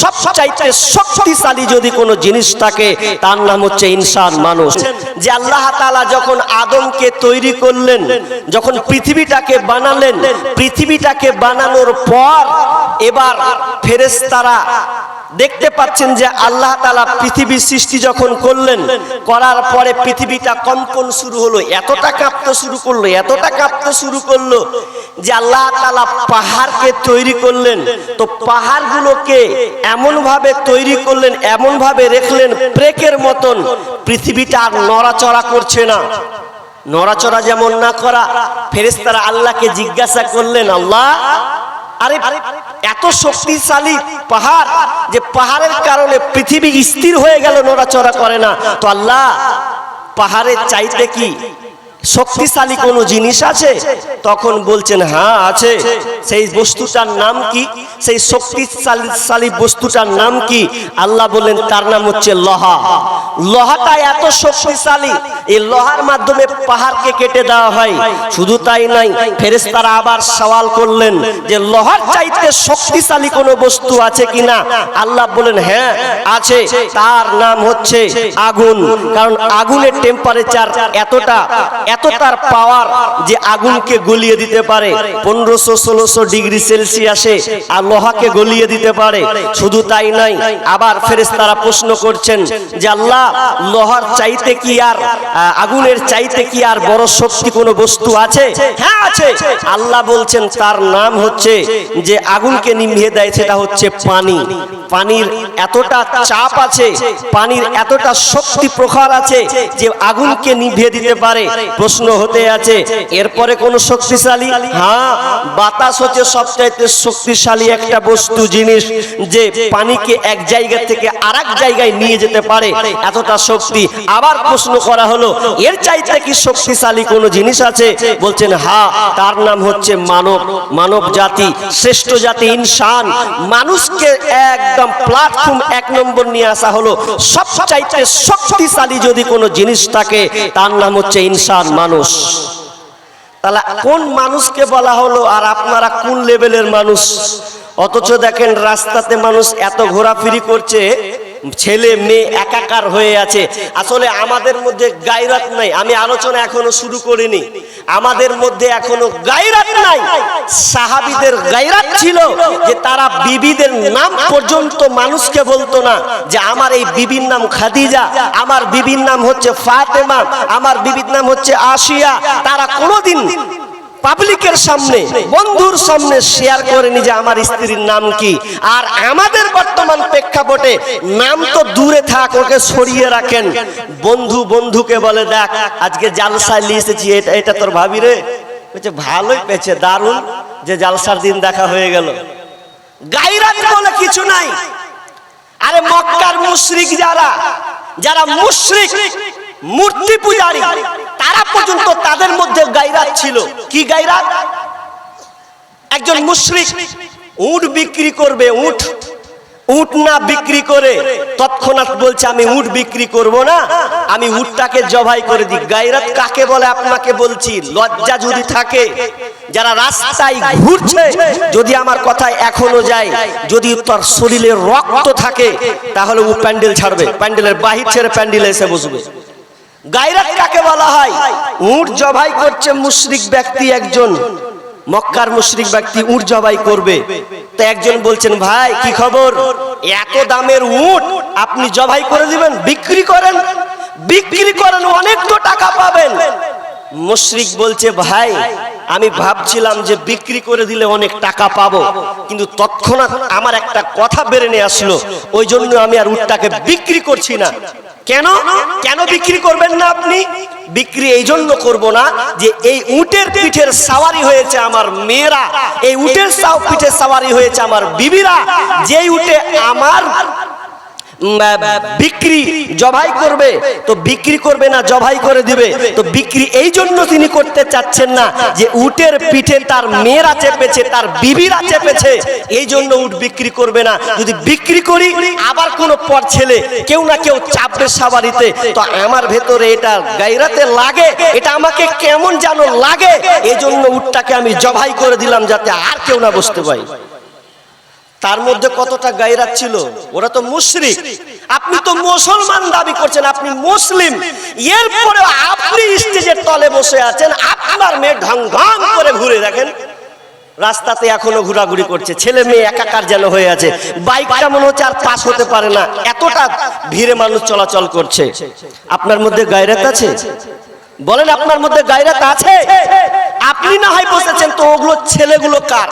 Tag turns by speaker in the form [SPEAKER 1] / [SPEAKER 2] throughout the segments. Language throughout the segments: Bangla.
[SPEAKER 1] সব চাইতে শক্তিশালী যদি কোনো জিনিস থাকে, তার নাম হচ্ছে ইনসান মানুষ। যে আল্লাহ তালা যখন আদমকে তৈরি করলেন, যখন পৃথিবীটাকে বানালেন, পৃথিবীটাকে বানানোর পর এবার ফেরেশতারা দেখতে পাচ্ছেন যে আল্লাহ তালা পৃথিবীর সৃষ্টি যখন করলেন, করার পরে পৃথিবীটা কম্পন শুরু হলো, এতটা কাঁপতে শুরু করল, এতটা কাঁপতে শুরু করল যে আল্লাহ তালা পাহাড়কে তৈরি করলেন। তো পাহাড়গুলোকে এমনভাবে তৈরি করলেন, এমনভাবে রেখলেন ব্রেকের মতন। পৃথিবীটা আর নড়াচড়া করছে না। নড়াচড়া যেমন না করা ফেরেস্তারা আল্লাহকে জিজ্ঞাসা করলেন, আল্লাহ আরে, এত শক্তিশালী পাহাড় যে পাহাড়ের কারণে পৃথিবী স্থির হয়ে গেল, নড়াচড়া করে না। তো আল্লাহ, পাহাড়ের চাইতে কি শক্তিশালী কোনো জিনিস আছে? তখন বলছেন হ্যাঁ আছে। সেই বস্তুটার নাম কি? সেই শক্তিশালী বস্তুটার নাম কি? আল্লাহ বললেন, তার নাম হচ্ছে লোহা। লোহাটা এত শক্তিশালী, এই লোহার মাধ্যমে পাহাড়কে কেটে দেওয়া হয়। শুধু তাই নাই ফেরেশতারা আবার সওয়াল করলেন যে, লোহার চাইতে শক্তিশালী কোনো বস্তু আছে কিনা? আল্লাহ বলেন হ্যাঁ আছে। তার নাম হচ্ছে আগুন। কারণ আগুনের টেম্পারেচার এতটা এত তার পাওয়ার যে আগুনকে গলিয়ে দিতে পারে। পনেরোশো, ষোলোশো ডিগ্রি সেলসিয়াসে আর লোহাকে গলিয়ে দিতে পারে। শুধু তাই নাই আবার ফেরেশতারা প্রশ্ন করছেন যে আল্লাহ, লোহার চাইতে কি আর আগুনের চাইতে কি আর বড় শক্তি কোনো বস্তু আছে? হ্যাঁ আছে। আল্লাহ বলছেন, তার নাম হচ্ছে যে আগুনকে নিভিয়ে দেয়, সেটা হচ্ছে পানি। পানির এতটা চাপ আছে, পানির এতটা শক্তি প্রখর আছে যে আগুনকে নিভিয়ে দিতে পারে। প্রশ্ন হতে আছে, এরপরে কোন শক্তিশালী? হ্যাঁ বাতাস হচ্ছে সবচাইতে শক্তিশালী একটা বস্তু, জিনিস যে পানিকে এক জায়গা থেকে আর জায়গায় নিয়ে যেতে পারে এতটা শক্তি। আবার প্রশ্ন করা হলো, এর চাইতে কি শক্তিশালী কোনো জিনিস আছে? বলছেন হ্যাঁ তার নাম হচ্ছে মানব। মানব জাতি, শ্রেষ্ঠ জাতি, ইনসান। মানুষকে একদম প্ল্যাটফর্ম এক নম্বর নিয়ে আসা হলো সব চাইতে শক্তিশালী যদি কোনো জিনিস থাকে, তার নাম হচ্ছে ইনসান মানুষ। তাহলে কোন মানুষকে বলা হলো আর আপনারা কোন লেভেলের মানুষ? অথচ দেখেন রাস্তাতে মানুষ এত ঘোরাফেরি করছে ছেলে মেয়ে একাকার হয়ে আছে। আসলে আমাদের মধ্যে গায়রাত নাই। আমি আলোচনা এখনও শুরু করিনি। আমাদের মধ্যে এখনও গায়রাত নাই। সাহাবিদের গায়রাত ছিল যে তারা বিবিদের নাম পর্যন্ত মানুষকে বলতো না যে আমার এই বিবির নাম খাদিজা, আমার বিবির নাম হচ্ছে ফাতেমা, আমার বিবির নাম হচ্ছে আশিয়া। তারা কোনোদিন পাবলিকের সামনে, বন্ধুর সামনে শেয়ার করেনি যে আমার স্ত্রীর নাম কি। আর আমাদের বর্তমান প্রেক্ষাপটে নাম তো দূরে থাক, ওকে সরিয়ে রাখেন। বন্ধু বন্ধুকে বলে, দেখ, আজকে জালসায় নিয়ে এসেছি, এটা এটা তোর ভাবি রে? বলছে, ভালোই পেয়েছে, দারুণ যে জালসার দিন দেখা হয়ে গেল। গাইরাত বলে কিছু নাই। আরে মক্কার মুশরিক যারা যারা মুশরিক মূর্তি পূজারী। তারা পর্যন্ত তাদের মধ্যে গায়রাত ছিল। কি গায়রাত একজন মুশরিক উট বিক্রি করবে, উট। উট না বিক্রি করে তৎক্ষণাৎ বলছে, আমি উট বিক্রি করব না, আমি উটটাকে জবাই করে দিই। গায়রাত কাকে বলে? আপনাকে বলছি, লজ্জা যদি থাকে, যারা রাস্তায় ঘুরছে, যদি আমার কথায় এখনও যায়, যদি তার শরীরে রক্ত থাকে, তাহলে ও প্যান্ডেল ছাড়বে। প্যান্ডেলের বাহির ছেড়ে প্যান্ডেলে এসে বসবে। গায়রাত কাকে বলা হয়? উট জবাই করছে মুশরিক ব্যক্তি একজন। মক্কার মুশরিক ব্যক্তি উট জবাই করবে। তো একজন বলছেন, ভাই, কি খবর? এত দামের উট আপনি জবাই করে দিবেন? বিক্রি করেন? বিক্রি করেন, অনেক তো টাকা পাবেন। মুশরিক বলছে, ভাই, আমি ভাবছিলাম যে বিক্রি করে দিলে অনেক টাকা পাবো, কিন্তু তৎক্ষণাৎ আমার একটা কথা বেড়ে নিয়ে আসলো। ওই জন্য আমি আর উটটাকে বিক্রি করছি না। কেন? কেন বিক্রি করবেন না আপনি? বিক্রি এই জন্য করব না যে এই উটের পিঠের সাওয়ারি হয়েছে আমার মেয়েরা। এই উটের পিঠের সাওয়ারি হয়েছে আমার বিবিরা। যেই উটে আমার বিক্রি জবাই করবে, তো বিক্রি করবে না, জবাই করে দিবে। তো বিক্রি এই জন্য তিনি করতে চাচ্ছেন না যে উটের পিঠে তার মেয়েরা চেপেছে, তার বিবিরা চেপেছে। এই জন্য উট বিক্রি করবে না। যদি বিক্রি করি, আবার কোনো পর ছেলে, কেউ না কেউ চাপবে সাবারিতে তো আমার ভেতরে এটা গাইরাতে লাগে, এটা আমাকে কেমন যেন লাগে। এই জন্য উটটাকে আমি জবাই করে দিলাম যাতে আর কেউ না বসতে পারি। তার মধ্যে কতটা গায়রাত ছিল? ওরা তো মুশরিক। আপনি তো মুসলমান দাবি করছেন, আপনি মুসলিম। এরপরে আপনি স্টেজের তলে বসে আছেন, আপনার মেয়ে ঢং ঢং করে ঘুরে দেখেন। রাস্তাতে এখনও ঘোরাঘুরি করছে, ছেলে মেয়ে একাকার যেন হয়ে আছে। বাইকটা মনে হচ্ছে আর পাস হতে পারে না। এতটা ভিড়ে মানুষ চলাচল করছে। আপনার মধ্যে গায়রাত আছে? বলেন, আপনার মধ্যে গায়রাত আছে? আপনি না হয় বসেছেন, তো ওগুলো ছেলেগুলো কার?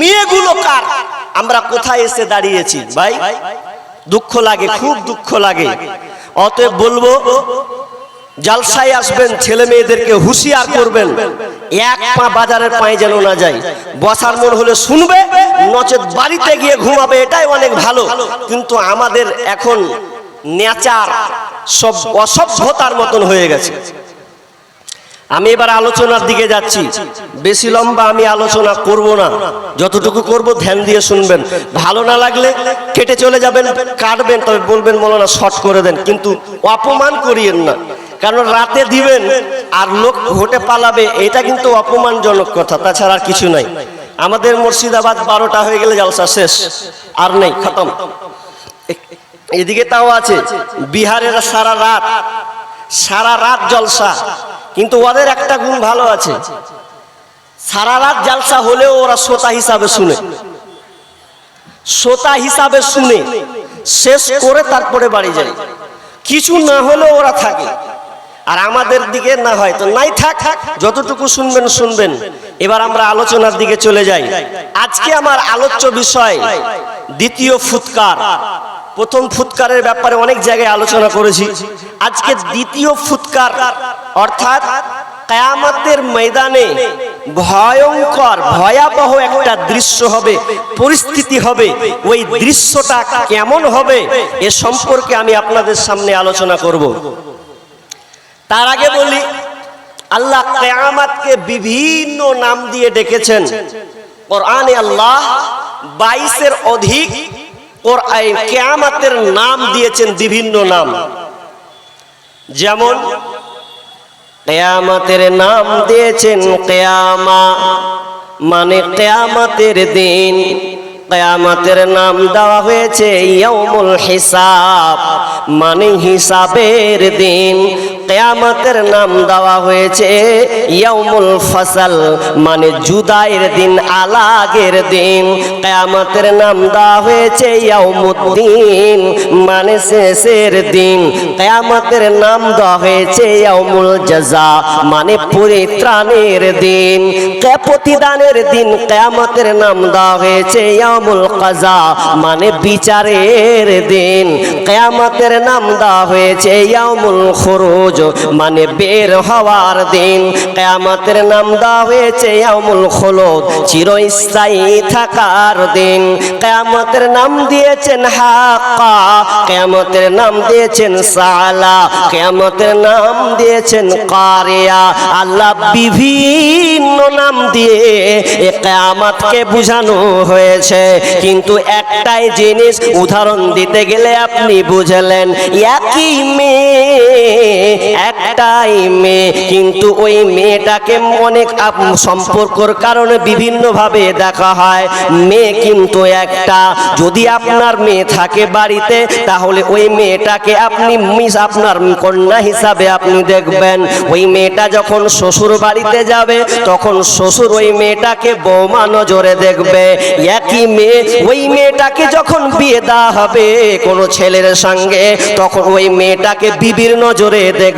[SPEAKER 1] মেয়েগুলো কার? আমরা কোথায় এসে দাঁড়িয়েছি? ভাই, দুঃখ লাগে, খুব দুঃখ লাগে। অতএব বলব, জালসায় আসবেন, ছেলে মেয়েদেরকে হুঁশিয়ার করবেন। এক পা বাজারের পায়ে যেন না যায়। বসার মন হলে শুনবে, নচেত বাড়িতে গিয়ে ঘুমাবে, এটাই অনেক ভালো। কিন্তু আমাদের এখন নেচার, সব অসভ্যতার মতন হয়ে গেছে। আমি এবার আলোচনার দিকে যাচ্ছি। বেশি লম্বা আমি আলোচনা করব না। যতটুকু করব ধ্যান দিয়ে শুনবেন। ভালো না লাগলে কেটে চলে যাবেন, কাটবেন, তবে বলবেন, মৌলানা, শর্ট করে দেন। কিন্তু অপমান করিয়েন না। কারণ রাতে দিবেন আর লোক ভোটে পালাবে, এটা কিন্তু অপমানজনক কথা, তাছাড়া আর কিছু নাই। আমাদের মুর্শিদাবাদ বারোটা হয়ে গেলে জলসা শেষ, আর নেই, খতম। এদিকে তাও আছে, বিহারের সারা রাত সারা রাত জলসা। কিন্তু ওদের একটা গুণ ভালো আছে। সারা রাত জালসা হলেও ওরা শ্রোতা হিসাবে শুনে। শ্রোতা হিসাবে শুনে, শেষ করে তারপরে বাড়ি যায়। কিছু না হলেও ওরা থাকে। আর আমাদের দিকে না হয় তো নাই থাক, যতটুকু শুনবেন শুনবেন। এবার আমরা আলোচনার দিকে চলে যাই। আজকে আমার আলোচ্য বিষয় দ্বিতীয় ফুৎকার। প্রথম ফুৎকারের ব্যাপারে অনেক জায়গায় আলোচনা করেছি। আজকে দ্বিতীয় ফুৎকার অর্থাৎ কায়ামতের ময়দানে ভয়ঙ্কর, ভয়াবহ একটা দৃশ্য হবে, পরিস্থিতি হবে। ওই দৃশ্যটা কেমন হবে এ সম্পর্কে আমি আপনাদের সামনে আলোচনা করব। তার আগে বলি, আল্লাহ কেয়ামাতকে বিভিন্ন নাম দিয়ে ডেকেছেন। কোরআনে আল্লাহ বাইশের অধিক কেয়ামাতের নাম দিয়েছেন বিভিন্ন নাম। যেমন কেয়ামাতের নাম দিয়েছেন কেয়ামা। মানে কেয়ামাতের দিন। কেয়ামাতের নাম দেওয়া হয়েছে ইয়মুল হিসাব। মানে হিসাবের দিন। কেয়ামতের নাম দেওয়া হয়েছে ইয়মুল ফসল মানে জুদাইয়ের দিন, আলাগের দিন। কেয়ামতের নাম দেওয়া হয়েছে ইয়মুদ্দিন মানে শেষের দিন। কেয়ামতের নাম দেওয়া হয়েছে ইয়মুল জাজা মানে পরিত্রাণের দিন। প্রতিদানের দিন কেয়ামতের নাম দেওয়া হয়েছে ইয়ামুল কাজা মানে বিচারের দিন। কেয়ামতের নাম দেওয়া হয়েছে ইয়ামুল খরুজ মানে বের হওয়ার দিন। কেয়ামতের নাম দেওয়া হয়েছে ইয়ামুল খোলদ, চিরস্থায়ী থাকার দিন। কেয়ামতের নাম দিয়েছেন হাক্কা, কেয়ামতের নাম দিয়েছেন সালা, কেয়ামতের নাম দিয়েছেন কারিয়া। আল্লাহ বিভিন্ন নাম দিয়ে এ কেয়ামতকে বুঝানো হয়েছে। কিন্তু একটাই জিনিস উদাহরণ দিতে গেলে আপনি বুঝলেন, একই মেয়ে একটাই মেয়ে, কিন্তু ওই মেয়েটাকে অনেক সম্পর্কর কারণে বিভিন্নভাবে দেখা হয়। মেয়ে কিন্তু একটা। যদি আপনার মেয়ে থাকে বাড়িতে, তাহলে ওই মেয়েটাকে আপনি মিস, আপনার কন্যা হিসাবে আপনি দেখবেন। ওই মেয়েটা যখন শ্বশুর বাড়িতে যাবে, তখন শ্বশুর ওই মেয়েটাকে বৌমা নজরে দেখবে। একই মেয়ে, ওই মেয়েটাকে যখন বিয়ে দেওয়া হবে কোনো ছেলের সঙ্গে, তখন ওই মেয়েটাকে বিবির নজরে দেখবে।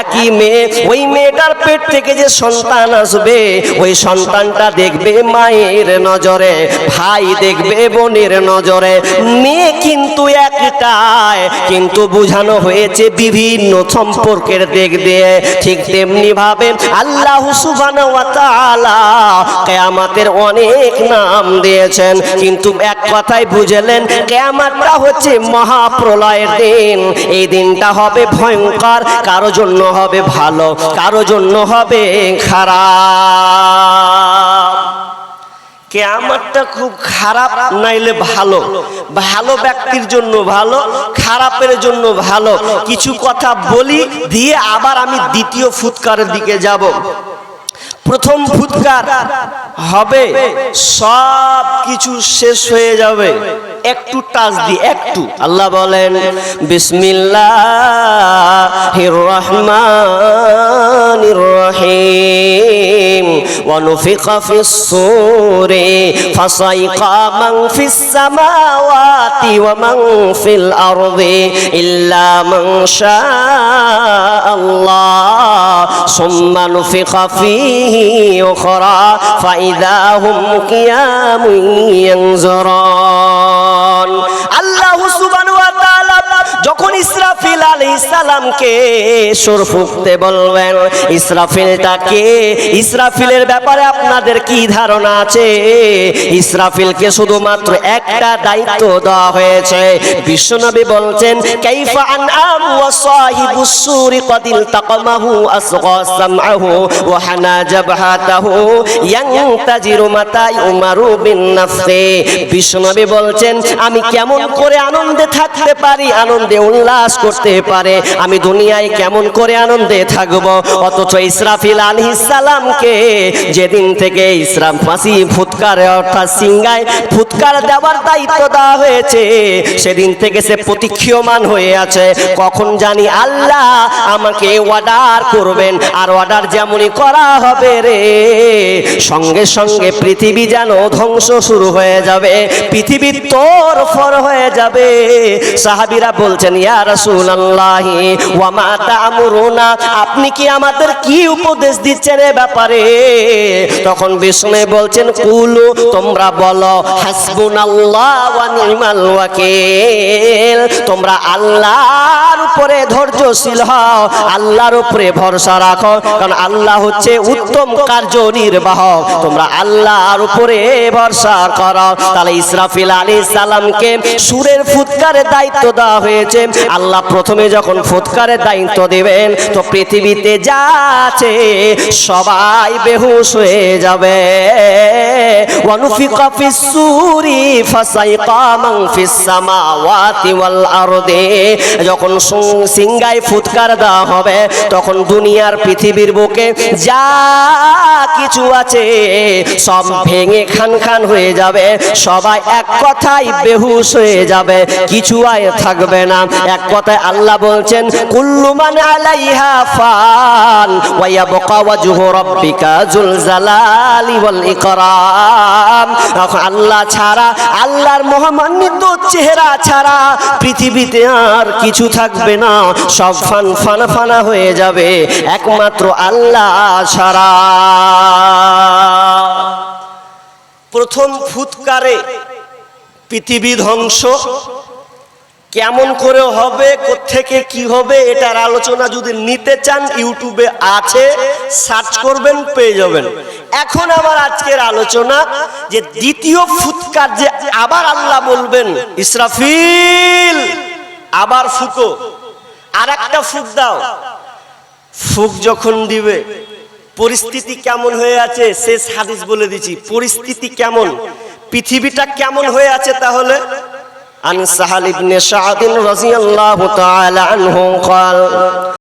[SPEAKER 1] একই মেয়ে, ওই মেয়েটার পেট থেকে যে সন্তান আসবে, ওই সন্তানটা দেখবে মায়ের নজরে, ভাই দেখবে বোনের নজরে। মেয়ে কিন্তু একটাই, কিন্তু বোঝানো হয়েছে বিভিন্ন সম্পর্কের দিক দিয়ে। ঠিক তেমনি ভাবে আল্লাহ কিয়ামতের অনেক নাম দিয়েছেন। কিন্তু এক কথাই বুঝলেন, কিয়ামতটা হচ্ছে মহাপ্রলয়ের দিন। এই দিনটা হবে ভয়ঙ্কর কারও জন্য হবে ভালো, কারও জন্য হবে খারাপ। কেয়ামতটা খুব খারাপ নাইলে ভালো। ভালো ব্যক্তির জন্য ভালো, খারাপের জন্য ভালো। কিছু কথা বলি, দিয়ে আবার আমি দ্বিতীয় ফুৎকারের দিকে যাব। প্রথম ফুৎকার হবে সব কিছু শেষ হয়ে যাবে একটু টাচ দি একটু আল্লাহ বলেন বিসমিল্লাহির রহমানির রহিম ونفخ في الصور فصيق من في السماوات ومن في الأرض إلا من شاء الله ثم نفخ فيه أخرى فإذا هم قيام ينظرون الله سبحانه وتعالى তখন ইসরাফিল আলী সালামকে সুর ফুঁকতে বলবেন, ইসরাফিলটাকে, ইসরাফিলের ব্যাপারে আপনাদের কি ধারণা আছে? ইসরাফিলকে শুধুমাত্র একটা দায়িত্ব দেওয়া হয়েছে। বিশ্বনবী বলছেন, কাইফা আন আম ওয়া সাহিবু সুরি কদিল তাকমাহু আসগা সামআহু ওয়া হানা জাবহাতাহু ইয়ানতাজিরু মাতাই উমারু বিন নাফসে। বিশ্বনবী বলছেন, আমি কেমন করে আনন্দে থাকতে পারি, আনন্দে উল্লাস করতে পারে। আমি দুনিয়ায় কেমন করে আনন্দে থাকব? অথচ ইসরাফিল সালামকে যেদিন থেকে ইসরাম ফাঁসি, ফুৎকার, অর্থাৎ সিঙ্গায় ফুৎকার দেওয়ার দায়িত্ব দেওয়া হয়েছে, সেদিন থেকে সে প্রতীক্ষীয়মান হয়ে আছে। কখন জানি আল্লাহ আমাকে অর্ডার করবেন, আর অর্ডার যেমনই করা হবে রে। সঙ্গে সঙ্গে পৃথিবী যেন ধ্বংস শুরু হয়ে যাবে, পৃথিবী তোর ফর হয়ে যাবে। সাহাবিরা বলছেন আপনি কি আমাদের কি উপদেশ দিচ্ছেন এ ব্যাপারে? তখন বিষ্ণু বলছেন, কুলু, তোমরা বলো নি'মাল ওয়াকিল, তোমরা আল্লাহর উপরে ধৈর্যশীল হও, আল্লাহর উপরে ভরসা রাখো, কারণ আল্লাহ হচ্ছে উত্তম কার্য নির্বাহক, তোমরা আল্লাহর উপরে ভরসা করো। তাহলে ইসরাফিল আলী সালামকে সুরের ফুৎকারের দায়িত্ব দেওয়া হয়েছে। আল্লাহ প্রথমে যখন ফুৎকারের দায়িত্ব দেবেন, তো পৃথিবীতে যা আছে সবাই বেহুশ হয়ে যাবে। ফিস সুরি ফাসাইকা মান ফিস সামাওয়াতি ওয়াল আরদে। যখন সং- সিংগায় ফুৎকার দেওয়া হবে, তখন দুনিয়ার পৃথিবীর বুকে যা কিছু আছে সব ভেঙে খান খান হয়ে যাবে। সবাই এক কথাই বেহুশ হয়ে যাবে, কিছু আয় থাকবে না। এক কথায় আল্লাহ বলছেন, কুল্লু মান আলাইহা ফান ওয়া ইয়াবকা ওয়াজহু রাব্বিকা যুল জালালি ওয়াল ইকরাম। আল্লাহ ছাড়া, আল্লাহর মহামান্বিত চেহারা ছাড়া পৃথিবীতে আর কিছু থাকবে না, সব ফান ফানা ফানা হয়ে যাবে, একমাত্র আল্লাহ ছাড়া। প্রথম ফুৎকারে পৃথিবী ধ্বংস কেমন করে হবে থেকে কি হবে, এটার আলোচনা যদি নিতে চান, ইউটিউবে আছে, সার্চ করবেন, পেয়ে যাবেন। এখন আমার আজকের আলোচনা যে দ্বিতীয় ফুৎকার যে আবার আল্লাহ বলবেন, ইসরাফিল, আবার ফুকো আর একটা ফুক দাও। ফুক যখন দিবে, পরিস্থিতি কেমন হয়ে আছে, শেষ হাদিস বলে দিচ্ছি, পরিস্থিতি কেমন? পৃথিবীটা কেমন হয়ে আছে তাহলে? عن سهل بن سعد رضي الله تعالى عنه قال